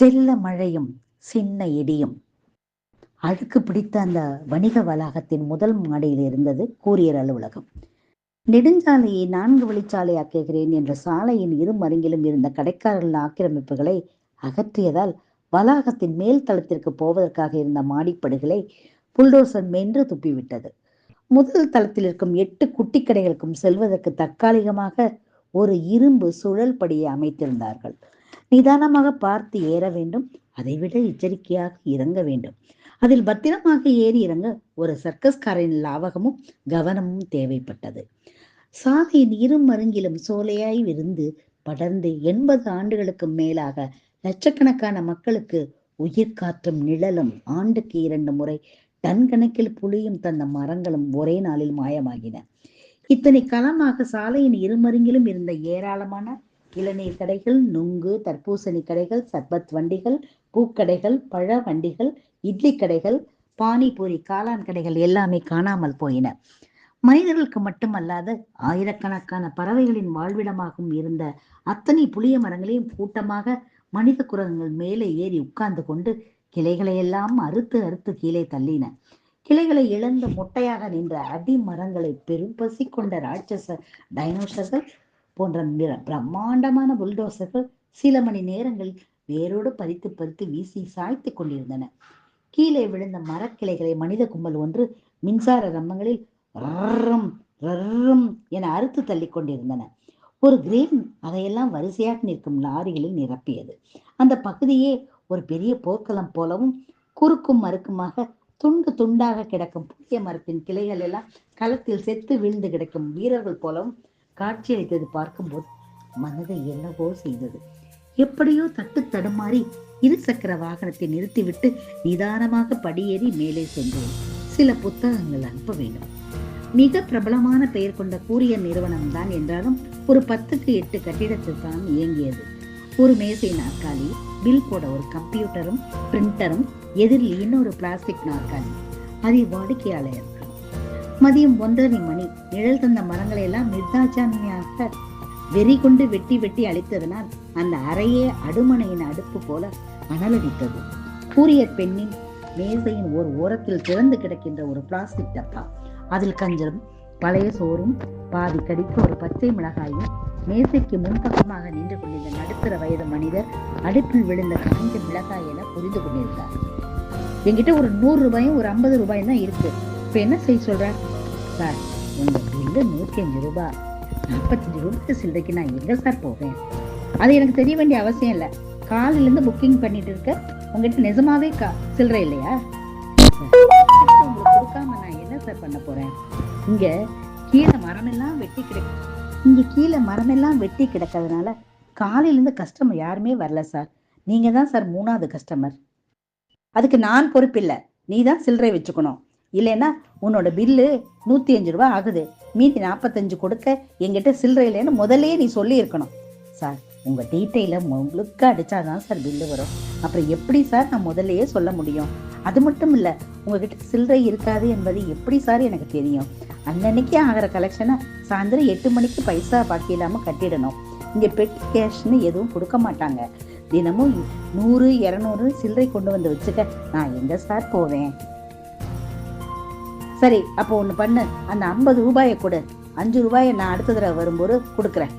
செல்ல மழையும் சின்ன இடியும். அழுக்கு பிடித்த அந்த வணிக வளாகத்தின் முதல் மாடியில் இருந்தது கூரியர் அலுவலகம். நெடுஞ்சாலையை நான்கு வழிச்சாலையாக்குகிறேன் என்ற சாலையின் இரு மருங்கிலும் இருந்த கடைக்காரர்கள் ஆக்கிரமிப்புகளை அகற்றியதால் வளாகத்தின் மேல் தளத்திற்கு போவதற்காக இருந்த மாடிப்படுகளை புல்டோசர் மென்று துப்பிவிட்டது. முதல் தளத்தில் இருக்கும் எட்டு குட்டி கடைகளுக்கும் செல்வதற்கு தற்காலிகமாக ஒரு இரும்பு சுழல் படியை அமைத்திருந்தார்கள். நிதானமாக பார்த்து ஏற வேண்டும். அதைவிட எச்சரிக்கையாக இறங்க வேண்டும். அதில் பத்திரமாக ஏறி இறங்க ஒரு சர்க்கஸ்காரின் லாவகமும் கவனமும் தேவைப்பட்டது. சாதியின் இரு மருங்கிலும் சோலையாய் விருந்து படர்ந்து எண்பது ஆண்டுகளுக்கு மேலாக லட்சக்கணக்கான மக்களுக்கு உயிர் காற்றும் நிழலும் ஆண்டுக்கு இரண்டு முறை டன் கணக்கில் புளியும் தந்த மரங்களும் ஒரே நாளில் மாயமாகின. இத்தனை காலமாக சாலையின் இருமருங்கிலும் இருந்த ஏராளமான இளநீர் கடைகள் நுங்கு தர்பூசணி கடைகள் சர்பத் வண்டிகள் பூக்கடைகள் பழ வண்டிகள் இட்லி கடைகள் பானிபூரி காளான் கடைகள் எல்லாமே காணாமல் போயின. மனிதர்களுக்கு மட்டுமல்லாது ஆயிரக்கணக்கான பறவைகளின் வாழ்விடமாகவும் இருந்த அத்தனை புளிய மரங்களையும் கூட்டமாக மனித குரங்குகள் மேலே ஏறி உட்கார்ந்து கொண்டு கிளைகளை எல்லாம் அறுத்து அறுத்து கீழே தள்ளின. கிளைகளை இழந்து மொட்டையாக நின்ற அடி மரங்களை பெரும் பசி கொண்ட ராட்சச டைனோசர்கள் போன்ற பிரம்மாண்டமான புல்டோசர்கள் சில மணி நேரங்கள் வேரோடு பறித்து பறித்து வீசி சாய்த்து கொண்டிருந்தன. கீழே விழுந்த மரக்கிளைகளை மனித கும்பல் ஒன்று மின்சார ரம்மங்களில் ரர்ரம் ரர்ரம் என அறுத்து தள்ளி கொண்டிருந்தன. ஒரு கிரேன் அதையெல்லாம் வரிசையாக நிற்கும் லாரிகளில் நிரப்பியது. அந்த பகுதியே ஒரு பெரிய போர்க்களம் போலவும் குறுக்கும் மறுக்குமாக துண்டு துண்டாக கிடக்கும் புதிய மரத்தின் கிளைகள் எல்லாம் களத்தில் செத்து விழுந்து கிடக்கும் வீரர்கள் போலவும் காட்சியளித்தது பார்க்கும்போது மனதை என்னவோ செய்தது. எப்படியோ தட்டு தடுமாறி இருசக்கர வாகனத்தை நிறுத்திவிட்டு நிதானமாக படியேறி மேலே சென்றோம் சில புத்தகங்கள் அனுப்ப வேண்டும். மிக பிரபலமான பெயர் கொண்ட கூரிய நிறுவனம் தான் என்றாலும் ஒரு பத்துக்கு எட்டு கட்டிடத்தில் தான் இயங்கியது. ஒரு மேசை நாற்காலி பில் போட ஒரு கம்ப்யூட்டரும் பிரிண்டரும் எதிரில் இன்னொரு பிளாஸ்டிக் நாற்காலி. அதில் வாடிக்கையாளர் மதியம் ஒன்றரை மணி. நிழல் தந்த மரங்களை எல்லாம் மிர்தாச்சாமியாக வெறி கொண்டு வெட்டி வெட்டி அழித்ததனால் அந்த அறையே அடுமனையின் அடுப்பு போல அனலடித்தது. கூரியர் பெண்ணின் மேசையின் ஒரு ஓரத்தில் திறந்து கிடக்கின்ற ஒரு பிளாஸ்டிக் டப்பா. அதில் கஞ்சலும் பழைய சோறும் பாதி கடித்த ஒரு பச்சை மிளகாயும் மேசைக்கு முன்பக்கமாக நின்று கொண்டிருந்த நடுத்தர வயது மனிதர் அடுப்பில் விழுந்த காஞ்ச மிளகாய் என புரிந்து கொண்டிருந்தார். என்கிட்ட ஒரு நூறு ரூபாயும் ஒரு ஐம்பது ரூபாயும் தான் இருக்கு. இப்போ என்ன செய்ய சொல்ற? சார் உங்கள் பில்லு நூற்றி அஞ்சு ரூபாய் நாற்பத்தஞ்சு ரூபாய்க்கு சில்லறைக்கு நான் எங்கே சார் போவேன்? அது எனக்கு தெரிய வேண்டிய அவசியம் இல்லை. காலையில இருந்து புக்கிங் பண்ணிட்டு இருக்க உங்ககிட்ட நிஜமாவே கா சில்லறை இல்லையா? உங்களுக்கு கொடுக்காம நான் என்ன சார் பண்ண போறேன்? இங்க கீழே மரமெல்லாம் வெட்டி கிடக்கு இங்க கீழே மரமெல்லாம் வெட்டி கிடக்கிறதுனால காலையில இருந்து கஸ்டமர் யாருமே வரல சார் நீங்க தான் சார் மூணாவது கஸ்டமர் அதுக்கு நான் பொறுப்பில்லை. நீ தான் சில்லறை வச்சுக்கணும். இல்லைன்னா உன்னோட பில்லு நூற்றி அஞ்சு ரூபா ஆகுது. மீதி நாற்பத்தஞ்சு கொடுக்க எங்கிட்ட சில்லறை இல்லைன்னு முதல்லயே நீ சொல்லி இருக்கணும் சார் உங்கள் டீட்டெயிலை முழுக்க அடிச்சாதான் சார் பில்லு வரும். அப்புறம் எப்படி சார் நான் முதல்லயே சொல்ல முடியும்? அது மட்டும் இல்லை உங்ககிட்ட சில்லறை இருக்காது என்பது எப்படி சார் எனக்கு தெரியும்? அன்னன்னைக்கு ஆகிற கலெக்ஷனை சாயந்தரம் எட்டு மணிக்கு பைசா பாக்கி இல்லாமல் கட்டிடணும். இங்கே பெட்டி கேஷ்னு எதுவும் கொடுக்க மாட்டாங்க. தினமும் நூறு இரநூறு சில்லறை கொண்டு வந்து வச்சுக்க. நான் எங்க சார் போவேன்? சரி அப்போ ஒன்று பண்ணு. அந்த ஐம்பது ரூபாயை கொடு. அஞ்சு ரூபாயை நான் அடுத்த தடவை வரும்போது கொடுக்குறேன்.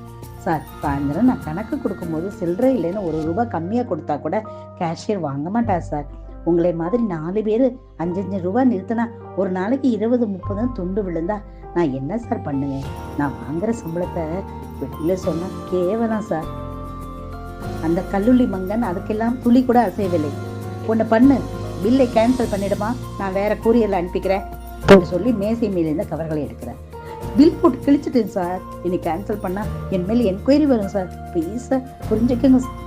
சார் சாயந்தரம் நான் கணக்கு கொடுக்கும்போது சில்லறை இல்லைன்னு ஒரு ரூபாய் கம்மியாக கொடுத்தா கூட கேஷியர் வாங்க மாட்டார் சார். உங்களை மாதிரி நாலு பேர் அஞ்சஞ்சு ரூபாய் நிறுத்தினா ஒரு நாளைக்கு இருபது முப்பது துண்டு விழுந்தா நான் என்ன சார் பண்ணுவேன்? நான் வாங்குற சம்பளத்தை வெளியில் சொன்னால் கேவலம் சார். அந்த கல்லுள்ளி மங்கன் அதுக்கெல்லாம் துளி கூட அசையவில்லை. ஒன்று பண்ணு. பில்லை கேன்சல் பண்ணிடுமா? நான் வேற கூரியரில் அனுப்பிக்கிறேன். என்று சொல்லி மேசை மேலிருந்த கவர்களை எடுக்கிறேன் பில் போட்டு கிழிச்சிட்டேன் சார் இனி கேன்சல் பண்ணா என் மேலே என்கொயரி வரும் சார் ப்ளீஸ் சார் புரிஞ்சுக்கங்க சார்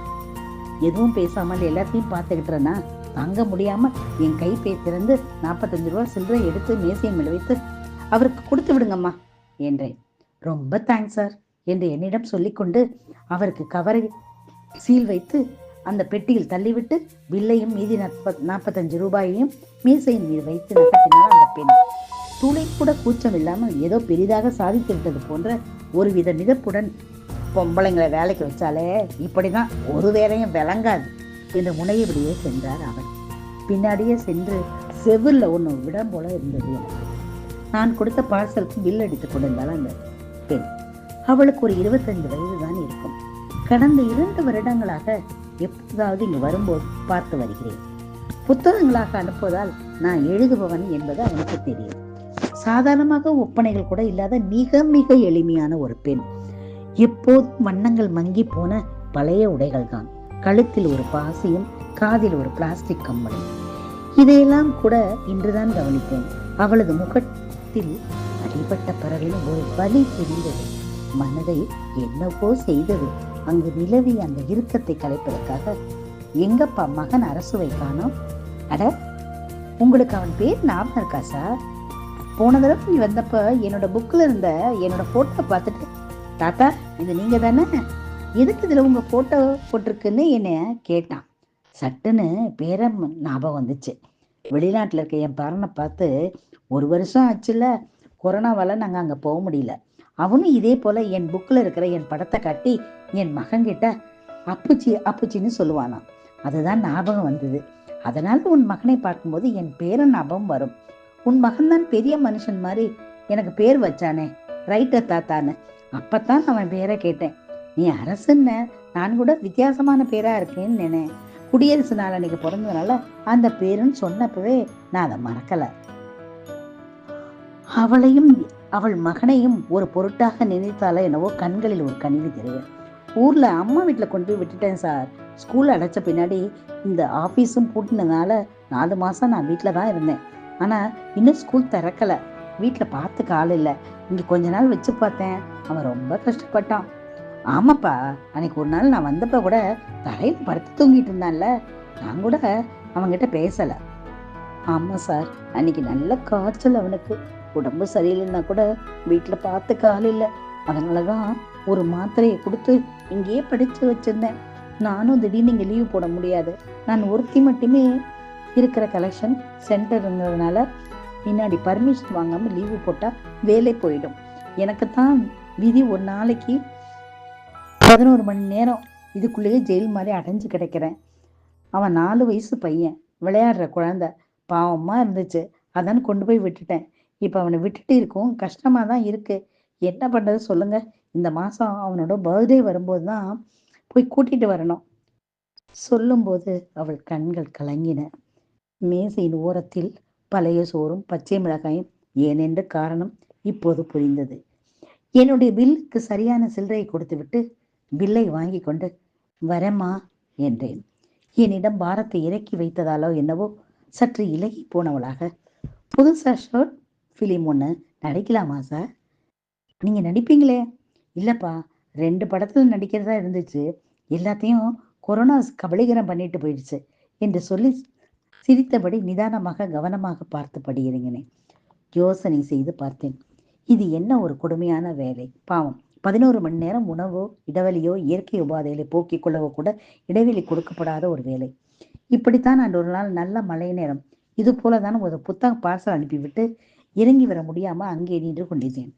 எதுவும் பேசாமல் எல்லாத்தையும் பார்த்துக்கிட்டுறேன்னா தாங்க முடியாம என் கை பை திறந்து நாற்பத்தஞ்சு ரூபா சில்லறை எடுத்து மேசையை மேல் வைத்து அவருக்கு கொடுத்து விடுங்கம்மா என்றேன். ரொம்ப தேங்க்ஸ் சார் என்று என்னிடம் சொல்லிக்கொண்டு அவருக்கு கவரை சீல் வைத்து அந்த பெட்டியில் தள்ளிவிட்டு பில்லையும் மீதி நாற்பத் நாற்பத்தஞ்சு ரூபாயையும் மீசையின் மீது வைத்து நகர்த்தினார் அந்த பெண். துளி கூட கூச்சம் இல்லாமல் ஏதோ பெரிதாக சாதித்து விட்டது போன்ற ஒருவித மிதப்புடன் பொம்பளைங்களை வேலைக்கு வச்சாலே இப்படிதான் ஒரு வேலையும் விளங்காது என்று முனையபடியே சென்றார் அவர். பின்னாடியே சென்று செவில்ல ஒன்று விடம் போல இருந்தது நான் கொடுத்த பார்சலுக்கு பில் அடித்துக் கொண்டிருந்தாள் அந்த பெண். அவளுக்கு ஒரு இருபத்தைந்து வயது தான் இருக்கும். கடந்த இரண்டு வருடங்களாக எப்போதாவது இங்கு வரும்போது பார்த்து வருகிறேன். புத்தகங்களாக அனுப்புவதால் நான் எழுதுபவன் என்பது அவனுக்கு தெரியும். சாதாரணமாக ஒப்பனைகள் கூட இல்லாத மிக மிக எளிமையான ஒரு பெண். எப்போதும் வண்ணங்கள் மங்கி போன பழைய உடைகள் தான் கழுத்தில் ஒரு பாசியும் காதில் ஒரு பிளாஸ்டிக் கம்மலும். இதையெல்லாம் கூட இன்றுதான் கவனித்தேன். அவளது முகத்தில் அடிபட்ட பறவையில் ஒரு வலி தெரிந்தது. மனதை என்னவோ செய்தது. அங்கு நிலவிய அந்த இறுக்கத்தை கலைப்பதற்காக எங்கப்பா மகன் அரசுவை காணோம்? அட உங்களுக்கு அவன் பேர் ஞாபகம் இருக்கா சார்? போன தடவை நீ வந்தப்ப என்னோட புக்கில் இருந்த என்னோட ஃபோட்டோ பார்த்துட்டு தாத்தா இது நீங்கள் தானே? எதுக்கு இதில் உங்கள் ஃபோட்டோ போட்டிருக்குன்னு என்னை கேட்டான். சட்டுன்னு பேரம் ஞாபகம் வந்துச்சு. வெளிநாட்டில் இருக்க என் பேரனை பார்த்து ஒரு வருஷம் ஆச்சுல கொரோனாவால் நாங்கள் அங்கே போக முடியல. அவனும் இதே போல என் புக்கில் இருக்கிற என் படத்தை காட்டி என் மகன்கிட்ட அப்புச்சி அப்புச்சின்னு சொல்லுவானாம். அதுதான் ஞாபகம் வந்தது. அதனால உன் மகனை பார்க்கும்போது என் பேரன் ஞாபகம் வரும். உன் மகன் தான் பெரிய மனுஷன் மாதிரி எனக்கு பேர் வச்சானே ரைட்டர் தாத்தான்னு. அப்பத்தான் அவன் பேரை கேட்டேன். நீ அரசுன்ன நான் கூட வித்தியாசமான பேரா இருக்கேன்னு நினை குடியரசு நாள் அன்னைக்கு பிறந்ததுனால அந்த பேருன்னு சொன்னப்பவே நான் அதை மறக்கல. அவளையும் அவள் மகனையும் ஒரு பொருட்டாக நினைத்தால என்னவோ கண்களில் ஒரு கனிவு தெரியும் ஊர்ல அம்மா வீட்டுல கொண்டு போய் விட்டுட்டேன் சார். ஸ்கூல் அடைச்ச பின்னாடி இந்த ஆபீஸும் பூட்டினதுனால நாலு மாசம் நான் வீட்டில் தான் இருந்தேன். ஆனா இன்னும் ஸ்கூல் திறக்கல. வீட்டுல பார்த்துக்க ஆள் இல்லை. இங்கே கொஞ்ச நாள் வச்சு பார்த்தேன். அவன் ரொம்ப கஷ்டப்பட்டான். ஆமாப்பா அன்னைக்கு ஒரு நாள் நான் வந்தப்ப கூட தலையில் படுத்து தூங்கிட்டு இருந்தான்ல. நான் கூட அவன்கிட்ட பேசல. ஆமா சார் அன்னைக்கு நல்ல காய்ச்சல் அவனுக்கு. உடம்பு சரியில்லைன்னா கூட வீட்டில் பார்த்துக்க ஆள் இல்லை. அதனாலதான் ஒரு மாத்திரையை கொடுத்து இங்கேயே படித்து வச்சுருந்தேன். நானும் திடீர்னு இங்கே லீவ் போட முடியாது. நான் ஒருத்தி மட்டுமே இருக்கிற கலெக்ஷன் சென்டருங்கிறதுனால பின்னாடி பர்மிஷன் வாங்காமல் லீவு போட்டால் வேலை போயிடும். எனக்கு தான் விதி ஒரு நாளைக்கு பதினோரு மணி நேரம் இதுக்குள்ளேயே ஜெயில் மாதிரி அடைஞ்சு கிடக்கிறேன். அவன் நாலு வயசு பையன் விளையாடுற குழந்தை. பாவமாக இருந்துச்சு. அதான் கொண்டு போய் விட்டுட்டேன். இப்போ அவனை விட்டுட்டு இருக்கும். கஷ்டமா தான் இருக்கு. என்ன பண்ணுறது சொல்லுங்க. இந்த மாதம் அவனோட பர்த்டே வரும்போது தான் போய் கூட்டிகிட்டு வரணும். சொல்லும்போது அவள் கண்கள் கலங்கின. மேசையின் ஓரத்தில் பழைய சோறும் பச்சை மிளகாயும் ஏனென்று காரணம் இப்போது புரிந்தது. என்னுடைய பில்லுக்கு சரியான சில்லறையை கொடுத்துவிட்டு பில்லை வாங்கி கொண்டு வரேம்மா என்றேன். என்னிடம் பாரத்தை இறக்கி வைத்ததாலோ என்னவோ சற்று இலகி போனவளாக புதுசா ஷர்ட் ஃபிலிம் ஒன்று நடிக்கலாமா சார் நீங்கள் நடிப்பீங்களே? இல்லைப்பா ரெண்டு படத்தில் நடிக்கிறதா இருந்துச்சு. எல்லாத்தையும் கொரோனா கபலீகரம் பண்ணிட்டு போயிடுச்சு என்று சொல்லி சிரித்தபடி நிதானமாக கவனமாக பார்த்து இறங்கினேன் யோசனை செய்து பார்த்தேன். இது என்ன ஒரு கொடுமையான வேலை? பாவம் பதினோரு மணி நேரம் உணவோ இடைவெளியோ இயற்கை உபாதைகளை போக்கிக் கொள்ளவோ கூட இடைவெளி கொடுக்கப்படாத ஒரு வேலை. இப்படித்தான் நான் ஒரு நாள் நல்ல மழை நேரம். இது போலதான் ஒரு புத்தகம் பார்சல் அனுப்பிவிட்டு இறங்கி வர முடியாம அங்கே நின்று கொண்டிருந்தேன்.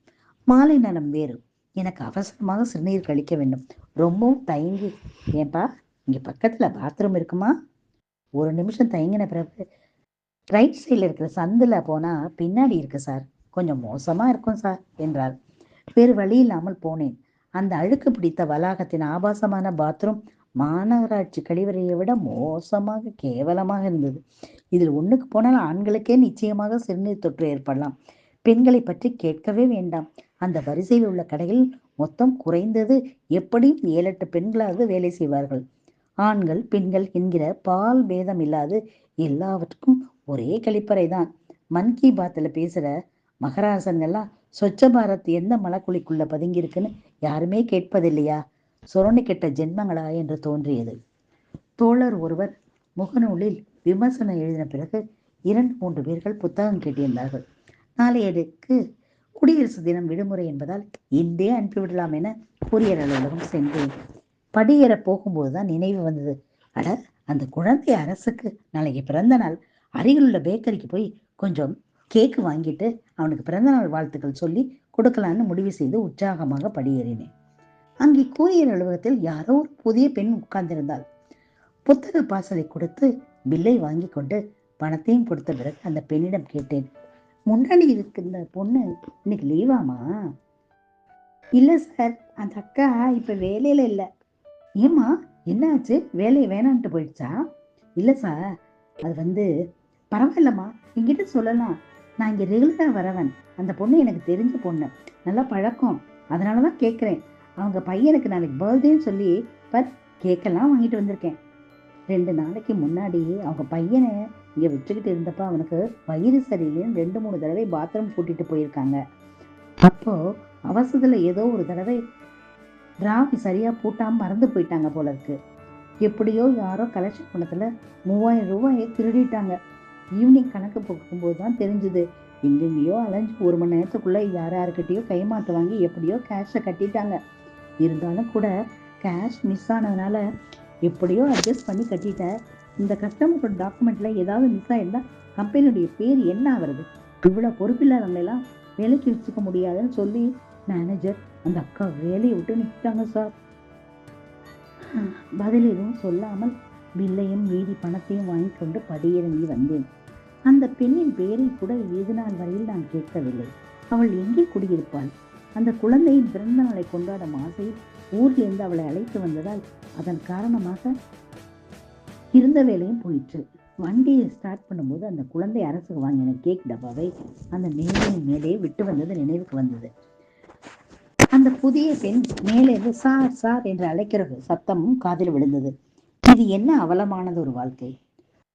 மாலை நலம் வேறு. எனக்கு அவசரமாக சிறுநீர் கழிக்க வேண்டும். ரொம்பவும் தயங்கி. ஏன்பா இங்கே பக்கத்தில் பாத்ரூம் இருக்குமா? ஒரு நிமிஷம் தயங்கின பிறகு ரைட் சைடில் இருக்கிற சந்தில் போனா பின்னாடி இருக்கு சார். கொஞ்சம் மோசமா இருக்கும் சார் என்றார் வேறு வழி இல்லாமல் போனேன். அந்த அழுக்கு பிடித்த வளாகத்தின் ஆபாசமான பாத்ரூம் மாநகராட்சி கழிவறையை விட மோசமாக கேவலமாக இருந்தது. இதில் ஒண்ணுக்கு போனால் ஆண்களுக்கே நிச்சயமாக சிறுநீர் தொற்று ஏற்படலாம். பெண்களை பற்றி கேட்கவே வேண்டாம். அந்த வரிசையில் உள்ள கடையில் மொத்தம் குறைந்தது எப்படியும் ஏழு எட்டு பெண்களாக வேலை செய்வார்கள். ஆண்கள் பெண்கள் என்கிற பால் பேதம் இல்லாது எல்லாவற்றுக்கும் ஒரே கழிப்பறை தான். மன் கி பாத்தில் பேசுற மகராசன்கள்லாம் சொச்ச பாரத் எந்த மலக்குழிக்குள்ளே பதுங்கியிருக்குன்னு யாருமே கேட்பதில்லையா? சொரணி கெட்ட ஜென்மங்களா என்று தோன்றியது. தோழர் ஒருவர் முகநூலில் விமர்சனம் எழுதின பிறகு இரண்டு மூன்று பேர்கள் புத்தகம் கேட்டிருந்தார்கள். நாளையடுக்கு குடியரசு தினம் விடுமுறை என்பதால் இன்றே அனுப்பிவிடலாம் என கூரியர் அலுவலகம் சென்றேன் படியேற போகும்போதுதான் நினைவு வந்தது. அட அந்த குழந்தை அரசுக்கு நாளைக்கு பிறந்த நாள். அருகிலுள்ள பேக்கரிக்கு போய் கொஞ்சம் கேக்கு வாங்கிட்டு அவனுக்கு பிறந்தநாள் வாழ்த்துக்கள் சொல்லி கொடுக்கலான்னு முடிவு செய்து உற்சாகமாக படியேறினேன். அங்கே கூரியர் அலுவலகத்தில் யாரோ ஒரு புதிய பெண் உட்கார்ந்திருந்தாள். புத்தக பாசலை கொடுத்து பில்லை வாங்கி கொண்டு பணத்தையும் கொடுத்த பிறகு அந்த பெண்ணிடம் கேட்டேன் முன்னாடி இருக்கிற பொண்ணு இன்னைக்கு லீவாமா இல்லை சார் அந்த அக்கா இப்போ வேலையில இல்லை. ஏம்மா என்னாச்சு? வேலையை வேணான்ட்டு போயிடுச்சா? இல்லை சார் அது வந்து பரவாயில்லம்மா என்கிட்ட சொல்லலாம். நான் இங்கே ரெகுலராக வரவன். அந்த பொண்ணு எனக்கு தெரிஞ்ச பொண்ணு. நல்லா பழக்கம். அதனால தான் கேட்குறேன். அவங்க பையனுக்கு நாளைக்கு பர்த்டேன்னு சொல்லி பர் கேக்கெல்லாம் வாங்கிட்டு வந்திருக்கேன். ரெண்டு நாளைக்கு முன்னாடி அவங்க பையனை இங்கே வச்சுக்கிட்டு இருந்தப்ப அவனுக்கு வயிறு சரியில்லைன்னு ரெண்டு மூணு தடவை பாத்ரூம் கூட்டிகிட்டு போயிருக்காங்க. அப்போ அவசரத்தில் ஏதோ ஒரு தடவை டிராஃபி சரியாக பூட்டாமல் மறந்து போயிட்டாங்க போல இருக்கு. எப்படியோ யாரோ கலெக்ஷன் பணத்தில் மூவாயிரம் ரூபாயை திருடிட்டாங்க. ஈவினிங் கணக்கு போகும்போது தான் தெரிஞ்சுது. எங்கெங்கேயோ அலைஞ்சு ஒரு மணி நேரத்துக்குள்ளே யார் யாருக்கிட்டேயோ கைமாத்து வாங்கி எப்படியோ கேஷை கட்டிட்டாங்க. இருந்தாலும் கூட கேஷ் மிஸ் ஆனதுனால எப்படியோ அட்ஜஸ்ட் பண்ணி கட்டிட்டேன். இந்த கஸ்டமரோட டாக்குமெண்ட்ல ஏதாவது மிஸ் ஆயிருந்தா கம்பெனியுடைய பேர் என்ன ஆகிறது? இவ்வளோ பொறுப்பில்லாதவங்களெல்லாம் வேலைக்கு வச்சுக்க முடியாதுன்னு சொல்லி மேனேஜர் அந்த அக்கா வேலையை விட்டு நிற்கிட்டாங்க சார் பதில் எதுவும் சொல்லாமல் பில்லையும் மீதி பணத்தையும் வாங்கி கொண்டு படியிறங்கி வந்தேன். அந்த பெண்ணின் பெயரை கூட இது நாள் வரையில் நான் கேட்கவில்லை. அவள் எங்கே குடியிருப்பாள்? அந்த குழந்தையின் பிறந்த நாளை கொண்டாடும் ஆசையில் ஊரிலிருந்து அவளை அழைத்து வந்ததால் அதன் காரணமாக இருந்த வேலையும் போயிற்று. வண்டியை ஸ்டார்ட் பண்ணும்போது அந்த குழந்தை அரசுக்கு வாங்கின கேக் டப்பாவை அந்த மேலே மேலே விட்டு வந்தது நினைவுக்கு வந்தது. அந்த புதிய பெண் மேலே சார் சார் என்று அழைக்கிற சத்தமும் காதில் விழுந்தது. இது என்ன அவலமானது ஒரு வாழ்க்கை?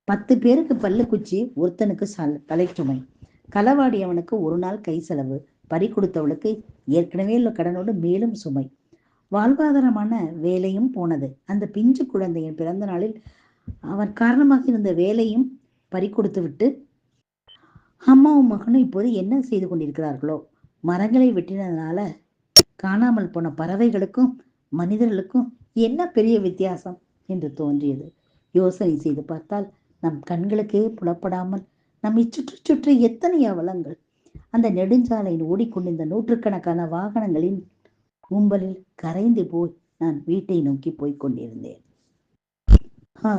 பத்து பேருக்கு பல்லு குச்சி ஒருத்தனுக்கு சல் தலைச்சுமை. களவாடியவனுக்கு ஒரு நாள் கை செலவு. பறி கொடுத்தவளுக்கு ஏற்கனவே உள்ள கடனோடு மேலும் சுமை. வாழ்வாதாரமான வேலையும் போனது. அந்த பிஞ்சு குழந்தையின் பிறந்த நாளில் அவன் காரணமாக இருந்த வேலையும் பறி கொடுத்து விட்டு அம்மாவும் மகனும் இப்போது என்ன செய்து கொண்டிருக்கிறார்களோ? மரங்களை வெட்டினதுனால காணாமல் போன பறவைகளுக்கும் மனிதர்களுக்கும் என்ன பெரிய வித்தியாசம் என்று தோன்றியது. யோசனை செய்து பார்த்தால் நம் கண்களுக்கே புலப்படாமல் நம்மை சுற்றி சுற்றி எத்தனை அவலங்கள் அந்த நெடுஞ்சாலையில் ஓடிக்கொண்டிருந்த நூற்றுக்கணக்கான வாகனங்களின் கும்பலில் கரைந்து போய் நான் வீட்டை நோக்கி போய்க் கொண்டிருந்தேன். ஆ